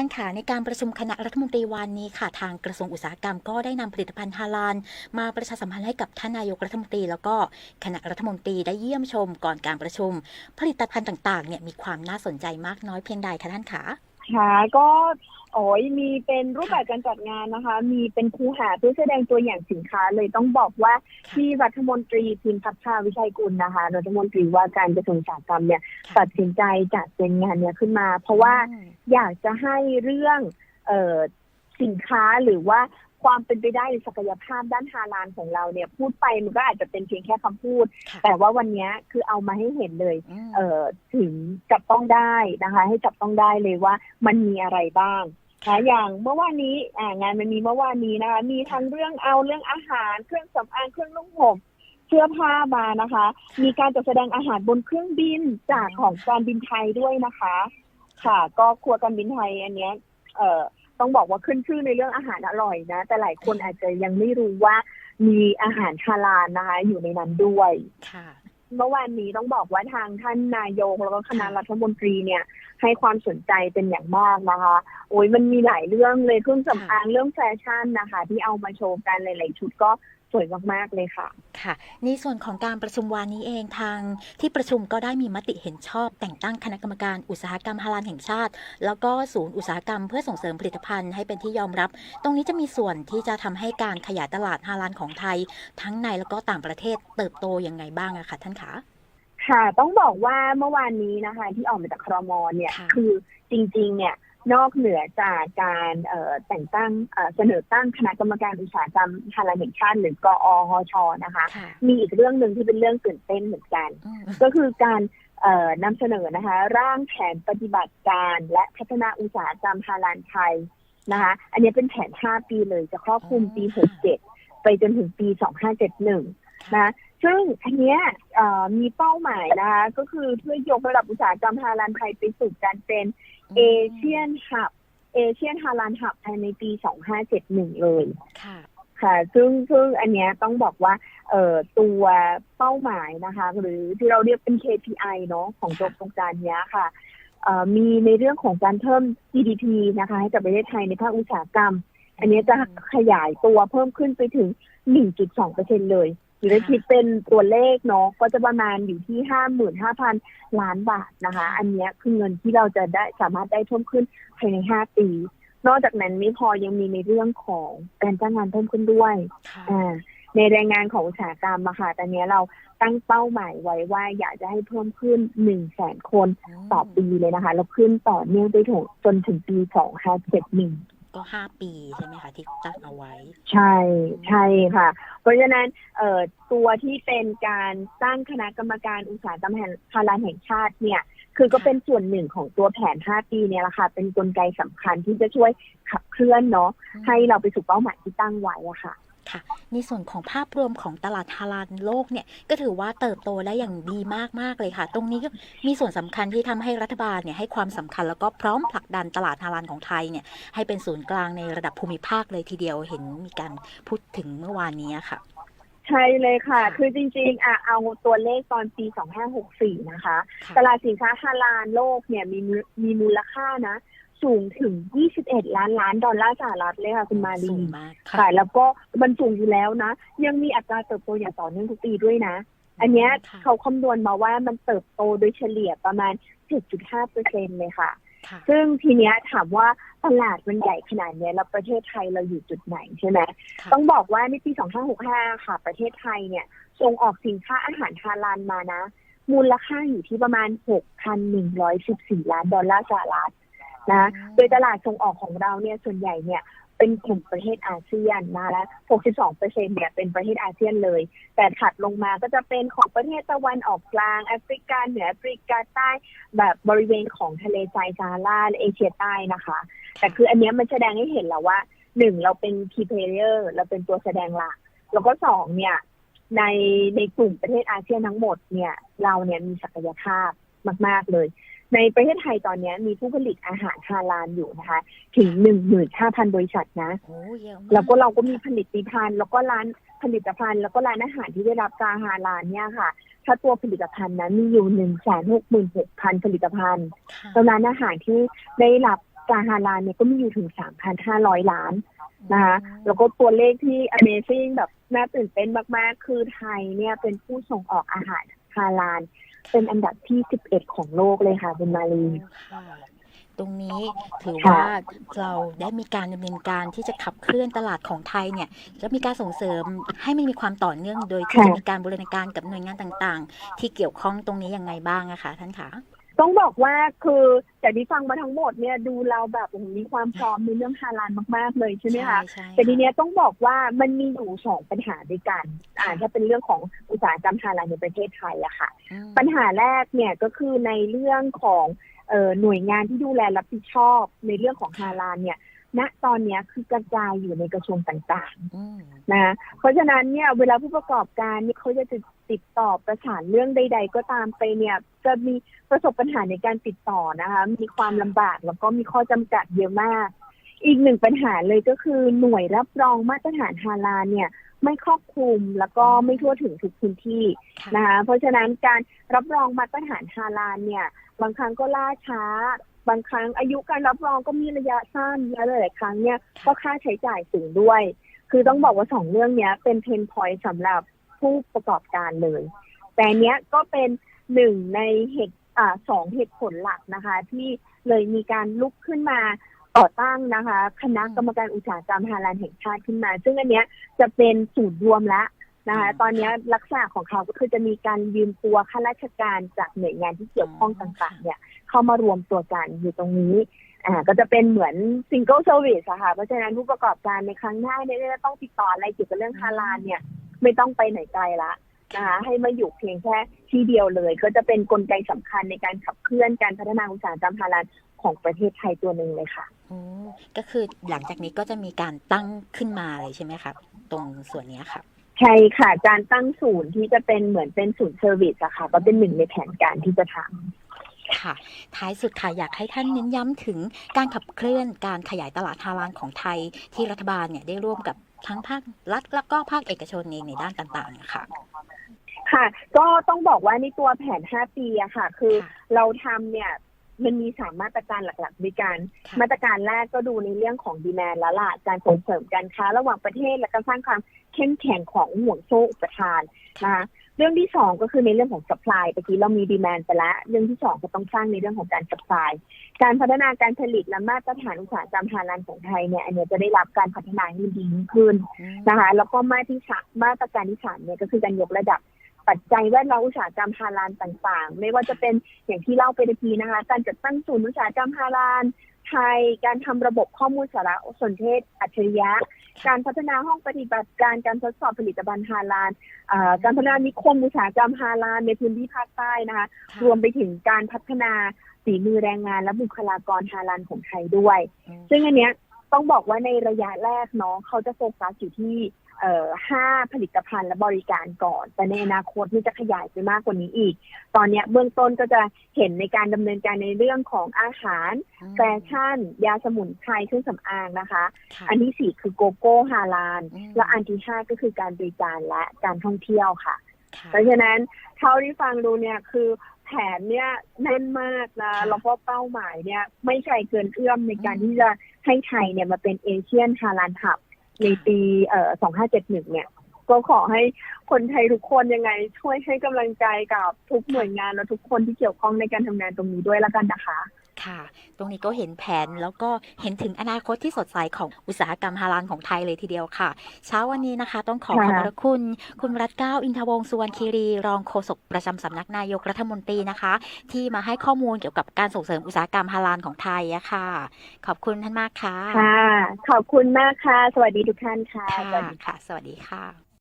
ท่านขาในการประชุมคณะรัฐมนตรีวันนี้ค่ะ ทางกระทรวงอุตสาหกรรมก็ได้นำผลิตภัณฑ์ฮาลานมาประชาสัมพันธ์ให้กับท่านนายกรัฐมนตรี แล้วก็คณะรัฐมนตรีได้เยี่ยมชมก่อนการประชุม ผลิตภัณฑ์ต่างๆเนี่ยมีความน่าสนใจมากน้อยเพียงใดคะท่านขาค่ะก็ โอ้ยมีเป็นรูปแบบการจัดงานนะคะ มีเป็นคูหาเพื่อแสดงตัวอย่างสินค้าเลยต้องบอกว่าค่ะที่รัฐมนตรีพิมพ์พัฒนาวิชัยกุลนะคะรัฐมนตรีว่าการกระทรวงอุตสาหกรรมเนี่ยค่ะตัดสินใจจัดเป็นงานเนี้ยขึ้นมา เพราะว่าอืมอยากจะให้เรื่องเอ่อสินค้าหรือว่า ความเป็นไปได้ในศักยภาพด้านฮาลาลของเราเนี่ยพูดไปมันก็อาจจะเป็นเพียงแค่คำพูดค่ะแต่ว่าวันเนี้ยคือเอามาให้เห็นเลยอืมเอ่อถึงจับต้องได้นะคะ ให้จับต้องได้เลยว่ามันมีอะไรบ้างนะอย่างเมื่อวานนี้อ่างานมันมีเมื่อวานนี้นะคะมีทั้งเรื่องเอาเรื่องอาหารเครื่องสำอางเครื่องนุ่งห่มเสื้อผ้ามานะคะ มีการจัดแสดงอาหารบนเครื่องบินจากของการบินไทยด้วยนะคะ ค่ะ ก็ครัวการบินไทยอันเนี้ยเอ่อ ต้องบอกว่าขึ้นชื่อในเรื่องอาหารอร่อยนะ แต่หลายคนอาจจะยังไม่รู้ว่ามีอาหารฮาลาลนะคะ อยู่ในนั้นด้วยค่ะเมื่อวานนี้ต้องบอกว่าทางท่านนายกแล้วก็คณะค่ะรัฐมนตรีเนี่ย ให้ความสนใจเป็นอย่างมากนะคะ โอ้ยมันมีหลายเรื่องเลยเครื่องสำอางเรื่องแฟชั่นนะคะ ที่เอามาโชว์กันหลายๆชุดก็ สวยมากๆเลยค่ะ ค่ะ ในส่วนของการประชุมวันนี้เองทางที่ประชุมก็ได้มีมติเห็นชอบ แต่งตั้งคณะกรรมการอุตสาหกรรมฮาลาลแห่งชาติ แล้วก็ศูนย์อุตสาหกรรมเพื่อส่งเสริมผลิตภัณฑ์ให้เป็นที่ยอมรับ ตรงนี้จะมีส่วนที่จะทำให้การขยายตลาดฮาลาลของไทย ทั้งในแล้วก็ต่างประเทศเติบโตยังไงบ้างอะคะท่านคะค่ะ ต้องบอกว่าเมื่อวานนี้นะคะ ที่ออกมาจากครมเนี่ยค่ะคือจริง ๆ เนี่ย นอกเหนือจากการเอ่อแต่งตั้งเอ่อเสนอตั้งคณะกรรมการอุตสาหกรรมฮาลาลแห่งชาติหรือกอฮชนะคะค่ะมีอีกเรื่องหนึ่งที่เป็นเรื่องตื่นเต้นเหมือนกันอืมก็คือการเอ่อนำเสนอนะคะ ร่างแผนปฏิบัติการและพัฒนาอุตสาหกรรมฮาลาลไทยนะคะ อันนี้เป็นแผน 5 ปีเลยจะครอบคลุมปี 67 ไปจนถึงปี 2571 นะซึ่งอันเนี้ยเอ่อมีเป้าหมายนะคะก็คือเพื่อยกระดับอุตสาหกรรมฮาลาลไทยไปสู่การเป็น เอเชียนฮับเอเชียนฮาลาลฮับภายในปี2571เลย ค่ะ ค่ะ ซึ่งซึ่งอันเนี้ยต้องบอกว่า เอ่อตัวเป้าหมายนะคะ หรือที่เราเรียกเป็น KPI เนาะของตัวค่ะโครงการเนี้ยค่ะเอ่อมีในเรื่องของการเพิ่ม GDP นะคะให้กับประเทศไทยในภาคอุตสาหกรรม อันเนี้ยจะขยายตัวเพิ่มขึ้นไปถึง 1.2เปอร์เซ็นเลย หรือถ้าคิดเป็นตัวเลขเนาะก็จะประมาณอยู่ที่55,000ล้านบาทนะคะ อันเนี้ยคือเงินที่เราจะได้สามารถได้เพิ่มขึ้นภายใน5ปี นอกจากนั้นไม่พอยังมีในเรื่องของการจ้างงานเพิ่มขึ้นด้วยค่ะอ่าในแรงงานของอุตสาหกรรมอะค่ะตอนนี้เราตั้งเป้าหมายไว้ว่าอยากจะให้เพิ่มขึ้นหนึ่งแสนคนต่อปีเลยนะคะ แล้วขึ้นต่อเนื่องไปถึงจนถึงปีสองห้าเจ็ดหนึ่ง ก็ห้าปีใช่ไหมคะที่ตั้งเอาไว้ ใช่ใช่ค่ะ เพราะฉะนั้นเอ่อตัวที่เป็นการตั้งคณะกรรมการอุตสาหกรรมแห่งพาลานแห่งชาติเนี่ยคือก็เป็นส่วนหนึ่งของตัวแผน 5 ปีเนี่ยแหละค่ะ เป็นกลไกสำคัญที่จะช่วยขับเคลื่อนเนาะให้เราไปสู่เป้าหมายที่ตั้งไว้อะค่ะ ค่ะ ในส่วนของภาพรวมของตลาดฮาลาลโลกเนี่ยก็ถือว่าเติบโตได้อย่างดีมากๆเลยค่ะ ตรงนี้ก็มีส่วนสำคัญที่ทำให้รัฐบาลเนี่ยให้ความสำคัญแล้วก็พร้อมผลักดันตลาดฮาลาลของไทยเนี่ยให้เป็นศูนย์กลางในระดับภูมิภาคเลยทีเดียวเห็นมีการพูดถึงเมื่อวานนี้ค่ะใช่เลยค่ะค่ะคือจริงๆอะเอาตัวเลขตอนปี 2564 นะคะค่ะตลาดสินค้าฮาลาลโลกเนี่ยมีมูมีมูลค่านะ สูงถึง 21 ล้านล้านดอลลาร์สหรัฐเลยค่ะคุณมาลีสูงมากค่ะค่ะ แล้วก็มันสูงอยู่แล้วนะ ยังมีอัตราเติบโตอย่างต่อเนื่องทุกปีด้วยนะ อันเนี้ยค่ะเขาคำนวณมาว่ามันเติบโตโดยเฉลี่ยประมาณ 7.5เปอร์เซ็นเลยค่ะค่ะ ซึ่งทีเนี้ยถามว่าตลาดมันใหญ่ขนาดเนี้ยแล้วประเทศไทยเราอยู่จุดไหนใช่ไหมค่ะต้องบอกว่าในปี 2565 ค่ะ ประเทศไทยเนี่ยส่งออกสินค้าอาหารฮาลาลมานะ มูลค่าอยู่ที่ประมาณ 6,114 ล้านดอลลาร์สหรัฐ นะโดยตลาดส่งออกของเราเนี่ยส่วนใหญ่เนี่ยเป็นกลุ่มประเทศอาเซียนนะและ 62 เปอร์เซ็นเนี่ยเป็นประเทศอาเซียนเลย แต่ถัดลงมาก็จะเป็นของประเทศตะวันออกกลาง แอฟริกาเหนือแอฟริกาใต้ แบบบริเวณของทะเลทรายซาฮาราและเอเชียใต้นะคะ แต่คืออันเนี้ยมันแสดงให้เห็นแล้วว่าหนึ่งเราเป็น key player เราเป็นตัวแสดงหลัก แล้วก็สองเนี่ยในในกลุ่มประเทศอาเซียนทั้งหมดเนี่ย เราเนี่ยมีศักยภาพมาก ๆเลย ในประเทศไทยตอนเนี้ยมีผู้ผลิตอาหารฮาลาลอยู่นะคะ ถึง15,000บริษัทนะโอ้เยอะมากแล้วก็เราก็มีผลิตภัณฑ์แล้วก็ร้านผลิตภัณฑ์ แล้วก็ร้านอาหารที่ได้รับตราฮาลาลเนี่ยค่ะ ถ้าตัวผลิตภัณฑ์นั้นมีอยู่1 6 6 0 0 0ผลิตภัณฑ์ค่ะแล้วร้านอาหารที่ได้รับกาฮาลาลเนี่ยก็มีอยู่ถึง3,500ล้านนะคะแล้วก็ตัวเลขที่ Amazing แบบน่าตื่นเต้นมาก ๆ คือไทยเนี่ยเป็นผู้ส่งออกอาหารฮาลาล เป็นอันดับที่ 11 ของโลกเลยค่ะคุณมาลีตรงนี้ถือว่าเราได้มีการดำเนินการที่จะขับเคลื่อนตลาดของไทยเนี่ยแล้วมีการส่งเสริมให้มันมีความต่อเนื่องโดยที่จะมีการบูรณาการกับหน่วยงานต่าง ๆ ที่เกี่ยวข้องตรงนี้ยังไงบ้างนะคะท่านคะ ต้องบอกว่าคือจากที่ฟังมาทั้งหมดเนี่ยดูเราแบบโอ้โหมีความพร้อมในเรื่องฮาลาลมากๆเลยใช่ไหมคะใช่แต่ทีเนี้ยต้องบอกว่ามันมีอยู่สองปัญหาด้วยกันอ่าถ้าเป็นเรื่องของอุตสาหกรรมฮาลาลในประเทศไทยอะค่ะอืมปัญหาแรกเนี่ยก็คือในเรื่องของเอ่อหน่วยงานที่ดูแลรับผิดชอบในเรื่องของฮาลาลเนี่ย ณตอนเนี้ยคือกระจายอยู่ในกระทรวงต่างอืมๆนะเพราะฉะนั้นเนี่ยเวลาผู้ประกอบการเนี่ยเขาจะติดต่อประสานเรื่องใด ๆ ก็ตามไปเนี่ย จะมีประสบปัญหาในการติดต่อนะคะ มีความลำบากแล้วก็มีข้อจำกัดเยอะมาก อีกหนึ่งปัญหาเลยก็คือหน่วยรับรองมาตรฐานฮาลาลเนี่ย ไม่ครอบคลุมแล้วก็ไม่ทั่วถึงทุกพื้นที่ค่ะนะคะเพราะฉะนั้นการรับรองมาตรฐานฮาลาลเนี่ย บางครั้งก็ล่าช้า บางครั้งอายุการรับรองก็มีระยะสั้นและหลายๆครั้งเนี่ยก็ค่าใช้จ่ายสูงด้วย คือต้องบอกว่าสองเรื่องเนี้ยเป็นเพนพอยต์สำหรับผู้ประกอบการเลย แต่อันเนี้ยก็เป็นหนึ่งในเหตุอ่าสองเหตุผลหลักนะคะ ที่เลยมีการลุกขึ้นมาต่อตั้งนะคะ คณะกรรมการอุตสาหกรรมฮาลาลแห่งชาติขึ้นมา ซึ่งอันเนี้ยจะเป็นศูนย์รวมแล้ว นะคะตอนเนี้ยลักษณะของเขาก็คือจะมีการยืมตัวข้าราชการจากหน่วยงานที่เกี่ยวข้องต่างๆ เนี่ย เข้ามารวมตัวกันอยู่ตรงนี้อ่าก็จะเป็นเหมือนซิงเกิลเซอร์วิสอะค่ะเพราะฉะนั้นผู้ประกอบการในครั้งหน้าเนี่ยจะต้องติดต่ออะไรเกี่ยวกับเรื่องฮาลาลเนี่ย ไม่ต้องไปไหนไกลละนะคะให้มาอยู่เพียงแค่ที่เดียวเลย ก็จะเป็นกลไกสำคัญในการขับเคลื่อนการพัฒนาอุตสาหกรรมฮาลาลของประเทศไทยตัวหนึ่งเลยค่ะอืมก็คือหลังจากนี้ก็จะมีการตั้งขึ้นมาเลยใช่ไหมครับ ตรงส่วนเนี้ยครับ ใช่ค่ะ การตั้งศูนย์ที่จะเป็นเหมือนเป็นศูนย์เซอร์วิสอะค่ะ ก็เป็นหนึ่งในแผนการที่จะทำค่ะ ท้ายสุดค่ะอยากให้ท่านเน้นย้ำถึงการขับเคลื่อนการขยายตลาดฮาลาลของไทยที่รัฐบาลเนี่ยได้ร่วมกับทั้งภาครัฐแล้วก็ภาคเอกชนเองในด้านต่างๆนะคะค่ะ ก็ต้องบอกว่าในตัวแผน 5 ปีอะค่ะ คือค่ะเราทำเนี่ย มันมีสามมาตรการหลักๆด้วยกันค่ะมาตรการแรกก็ดูในเรื่องของดีแมนและล่ะการส่งเสริมการค้าระหว่างประเทศและก็สร้างความเข้มแข็งของห่วงโซ่อุปทานนะคะเรื่องที่สองก็คือในเรื่องของ supply เมื่อกี้เรามีดีแมนไปแล้วเรื่องที่สองก็ต้องสร้างในเรื่องของการ supply การพัฒนาการผลิตและมาตรฐานอุตสาหกรรมฮาลาลของไทยเนี่ยอันเนี้ยจะได้รับการพัฒนาให้มันดียิ่งขึ้นอืมนะคะแล้วก็มาที่สามมาตรการที่สามเนี่ยก็คือการยกระดับ ปัจจัยแวดล้อมอุตสาหกรรมฮาลาลต่างๆ ไม่ว่าจะเป็นอย่างที่เล่าไปเมื่อกี้นะคะ การจัดตั้งศูนย์อุตสาหกรรมฮาลาลไทย การทำระบบข้อมูลสารสนเทศ อัจฉริยะ การพัฒนาห้องปฏิบัติการการทดสอบผลิตภัณฑ์ฮาลาลอ่าการพัฒนานิคมอุตสาหกรรมฮาลาลในพื้นที่ภาคใต้นะคะค่ะรวมไปถึงการพัฒนาฝีมือแรงงานและบุคลากรฮาลาลของไทยด้วยอืมซึ่งอันเนี้ยต้องบอกว่าในระยะแรกเนาะเขาจะโฟกัสอยู่ที่เอ่อ ห้าผลิตภัณฑ์และบริการก่อน แต่ในอนาคตนี่จะขยายไปมากกว่านี้อีก ตอนเนี้ยเบื้องต้นก็จะเห็นในการดำเนินการในเรื่องของอาหาร แฟชั่น ยาสมุนไพรเครื่องสำอางนะคะค่ะอันที่สี่คือโกโก้ฮาลาลอืมและอันที่ห้าก็คือการบริการและการท่องเที่ยวค่ะค่ะ เพราะฉะนั้นเท่าที่ฟังดูเนี่ยคือแผนเนี่ยแน่นมากนะค่ะแล้วก็เป้าหมายเนี่ยไม่ไกลเกินเอื้อมในการที่จะให้ไทยเนี่ยมาเป็นเอเชียนฮาลานหับ ในปีเอ่อ2571 เนี่ย ก็ขอให้คนไทยทุกคนยังไง ช่วยให้กำลังใจกับทุกหน่วยงานและทุกคนที่เกี่ยวข้องในการทำงานตรงนี้ด้วยละกันนะคะ ค่ะ ตรงนี้ก็เห็นแผนแล้วก็เห็นถึงอนาคตที่สดใสของอุตสาหกรรมฮาลาลของไทยเลยทีเดียวค่ะ เช้าวันนี้นะคะ ต้องขอขอบค่ะพระคุณ คุณรัตเก้าอินทวงศ์สุวรรณคีรี รองโฆษกประจำสำนักนายกรัฐมนตรีนะคะ ที่มาให้ข้อมูลเกี่ยวกับการส่งเสริมอุตสาหกรรมฮาลาลของไทยอะค่ะ ขอบคุณท่านมากค่ะค่ะ ขอบคุณมากค่ะ สวัสดีทุกท่านค่ะค่ะสวัสดีค่ะ สวัสดีค่ะ